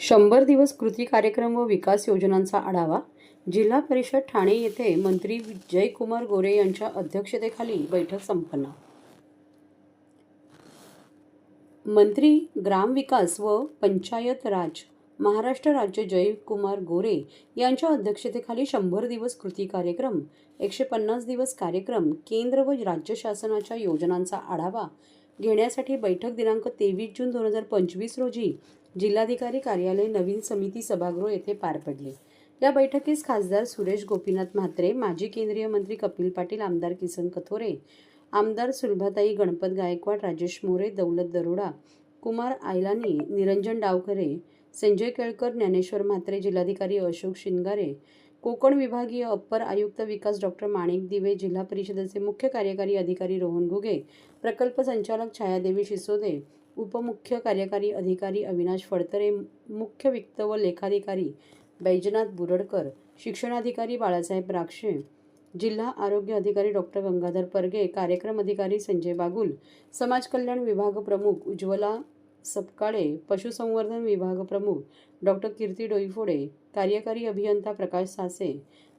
शंभर दिवस कृती कार्यक्रम व विकास योजनांचा आढावा जिल्हा परिषद ठाणे येथे मंत्री जयकुमार गोरे यांच्या अध्यक्षतेखाली बैठक संपन्न. मंत्री ग्रामविकास व पंचायत राज महाराष्ट्र राज्य जयकुमार गोरे यांच्या अध्यक्षतेखाली शंभर दिवस कृती कार्यक्रम एकशे पन्नास दिवस कार्यक्रम केंद्र व राज्य शासनाच्या योजनांचा आढावा घेण्यासाठी बैठक दिनांक तेवीस जून दोन हजार पंचवीस रोजी जिल्हाधिकारी कार्यालय नवीन समिती सभागृह येथे पार पडले. या बैठकीस खासदार सुरेश गोपीनाथ म्हात्रे माजी केंद्रीय मंत्री कपिल पाटील आमदार किसन कथोरे आमदार सुलभाताई गणपत गायकवाड राजेश मोरे दौलत दरोडा कुमार आयलानी निरंजन डावखरे संजय केळकर ज्ञानेश्वर म्हात्रे जिल्हाधिकारी अशोक शिंगारे कोकण विभागीय अप्पर आयुक्त विकास डॉक्टर माणिक दिवे जिल्हा परिषदेचे मुख्य कार्यकारी अधिकारी रोहन घुगे प्रकल्प संचालक छायादेवी शिसोदे उपमुख्य कार्यकारी अधिकारी अविनाश फडतरे मुख्य वित्त व लेखाधिकारी बैजनाथ बुरडकर शिक्षणाधिकारी बाळासाहेब राक्षे जिल्हा आरोग्य अधिकारी डॉक्टर गंगाधर परगे कार्यक्रम अधिकारी संजय बागुल समाज कल्याण विभाग प्रमुख उज्ज्वला सपकाळे पशुसंवर्धन विभाग प्रमुख डॉक्टर कीर्ती डोईफोडे कार्यकारी अभियंता प्रकाश सासे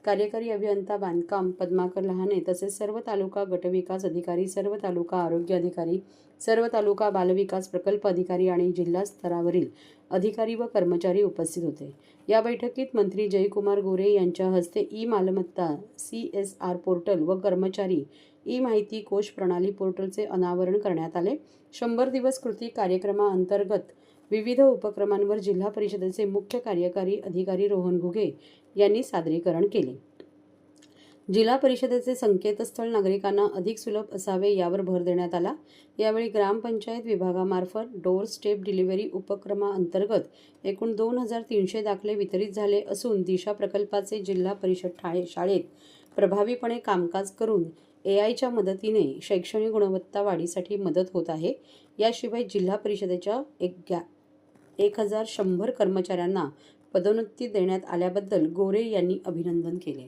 कार्यकारी अभियंता बांधकाम पद्माकर लहाने तसेच सर्व तालुका गटविकास अधिकारी सर्व तालुका आरोग्य अधिकारी सर्व तालुका बालविकास प्रकल्प अधिकारी आणि जिल्हा स्तरावरील अधिकारी व कर्मचारी उपस्थित होते. या बैठकीत मंत्री जयकुमार गोरे यांच्या हस्ते ई मालमत्ता सी एस आर पोर्टल व कर्मचारी ई माहिती कोश प्रणाली पोर्टलचे अनावरण करण्यात आले. शंभर दिवस कृती कार्यक्रमाअंतर्गत विविध उपक्रमांवर जिल्हा परिषदेचे मुख्य कार्यकारी अधिकारी रोहन घुगे यांनी सादरीकरण केले. जिल्हा परिषदेचे संकेतस्थळ नागरिकांना अधिक सुलभ असावे यावर भर देण्यात आला. यावेळी ग्रामपंचायत विभागामार्फत डोअर स्टेप डिलिव्हरी उपक्रमाअंतर्गत एकूण दोन हजार तीनशे दाखले वितरित झाले असून दिशा प्रकल्पाचे जिल्हा परिषद ठाणे शाळेत प्रभावीपणे कामकाज करून ए आयच्या मदतीने शैक्षणिक गुणवत्ता वाढीसाठी मदत होत आहे. याशिवाय जिल्हा परिषदेच्या एक गॅ एक हजार शंभर कर्मचाऱ्यांना पदोन्नती देण्यात आल्याबद्दल गोरे यांनी अभिनंदन केले.